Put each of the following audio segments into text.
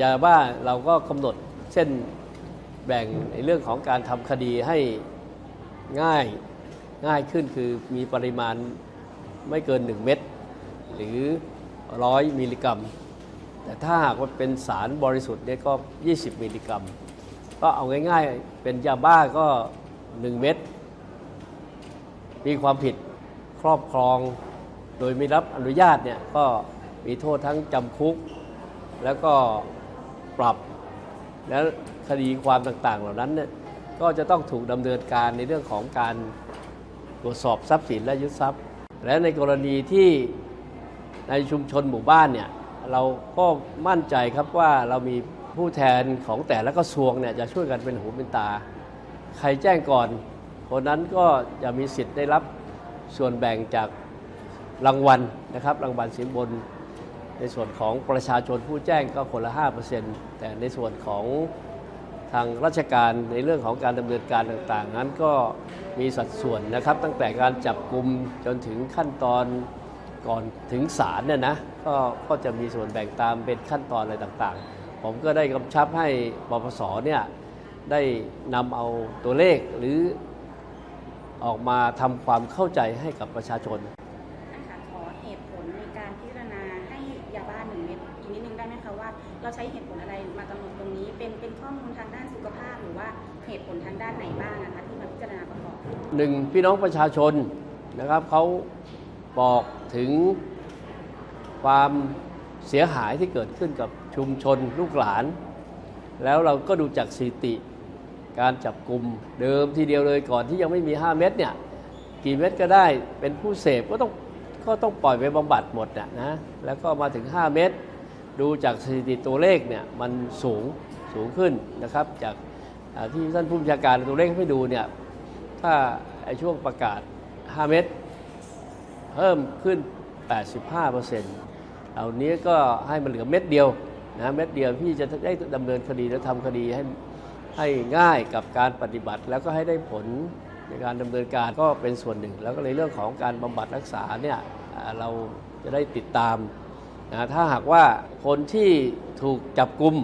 ยาบ้าเราก็กำหนดเช่นแบ่งในเรื่องของการทำคดีให้ง่ายง่ายขึ้นคือมีปริมาณไม่เกิน 1 เม็ดหรือ 100 มิลลิกรัม แต่ถ้าหากว่าเป็นสารบริสุทธิ์เนี่ยก็ 20 มิลลิกรัม ก็เอาง่ายๆ เป็นยาบ้าก็ 1 เม็ดมีความผิดครอบครอง โดยไม่รับอนุญาตเนี่ยก็มีโทษทั้งจำคุก แล้วก็ ปรับ และคดีความต่างๆ เหล่านั้นเนี่ยก็จะต้องถูกดำเนินการในเรื่องของการตรวจสอบทรัพย์สินและยึดทรัพย์ และในกรณีที่ในชุมชนหมู่บ้านเนี่ยเราก็มั่นใจครับว่าเรามีผู้แทนของแต่ละกระทรวงเนี่ยจะช่วยกันเป็นหูเป็นตา ใครแจ้งก่อนคนนั้นก็จะมีสิทธิ์ได้รับส่วนแบ่งจากรางวัลนะครับ รางวัลสินบน ในส่วนของประชาชนผู้แจ้งก็คนละ 5%แต่ในส่วนของทางราชการในเรื่องของการดำเนินการต่างๆ นั้นก็มีสัดส่วนนะครับ ตั้งแต่การจับกลุ่มจนถึงขั้นตอนก่อนถึงศาลเนี่ยนะก็ก็จะมีส่วนแบ่งตามเป็นขั้นตอนอะไรต่างๆ ผมก็ได้กำชับให้ปปสเนี่ยได้นำเอาตัวเลขหรือออกมาทำความเข้าใจให้กับประชาชนท่านคะขอเหตุผลในการพิจารณา ยาบ้าหนึ่งเม็ดอีกนิดนึงได้ไหมคะว่าเราใช้เหตุผลอะไรมากำหนดตรงนี้เป็นเป็นข้อมูลทางด้านสุขภาพ หรือว่าเหตุผลทางด้านไหนบ้างนะคะที่มาพิจารณาประกอบหนึ่งพี่น้องประชาชนนะครับเขาบอกถึงความเสียหายที่เกิดขึ้นกับชุมชนลูกหลาน แล้วเราก็ดูจากสถิติ การจับกลุ่มเดิมทีเดียวเลยก่อนที่ยังไม่มี 5 เม็ดเนี่ยกี่เม็ดก็ได้เป็นผู้เสพก็ต้อง ก็ต้องปล่อยไปบำบัดหมดนะนะแล้วก็มาถึง 5 เม็ดดูจากสถิติตัวเลขเนี่ยมันสูงสูงขึ้นนะครับ จากที่ท่านผู้บัญชาการตัวเลขให้ดูเนี่ยถ้าไอ้ช่วงประกาศ 5 เม็ดเพิ่มขึ้น 85%เหล่านี้ก็ให้มันเหลือเม็ดเดียวนะเม็ดเดียวที่จะได้ดำเนินคดีและทำคดีให้ให้ง่ายกับการปฏิบัติแล้วก็ให้ได้ผล ในการดำเนินการก็เป็นส่วนหนึ่ง แล้วก็ในเรื่องของการบำบัดรักษาเนี่ยเราจะได้ติดตามนะถ้าหากว่าคนที่ถูกจับกลุ่ม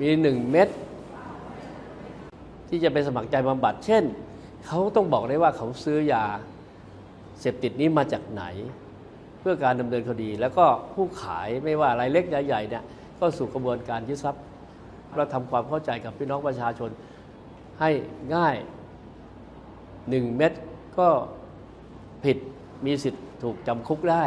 มี 1 เม็ดที่จะไปสมัครใจบำบัด เช่น เขาต้องบอกได้ว่าเขาซื้อยาเสพติดนี้มาจากไหน เพื่อการดำเนินคดี แล้วก็ผู้ขายไม่ว่ารายเล็กรายใหญ่เนี่ยก็สู่กระบวนการยึดทรัพย์เราทำความเข้าใจกับพี่น้องประชาชน ให้ง่ายหนึ่งเม็ดก็ผิดมีสิทธิ์ถูกจำคุกได้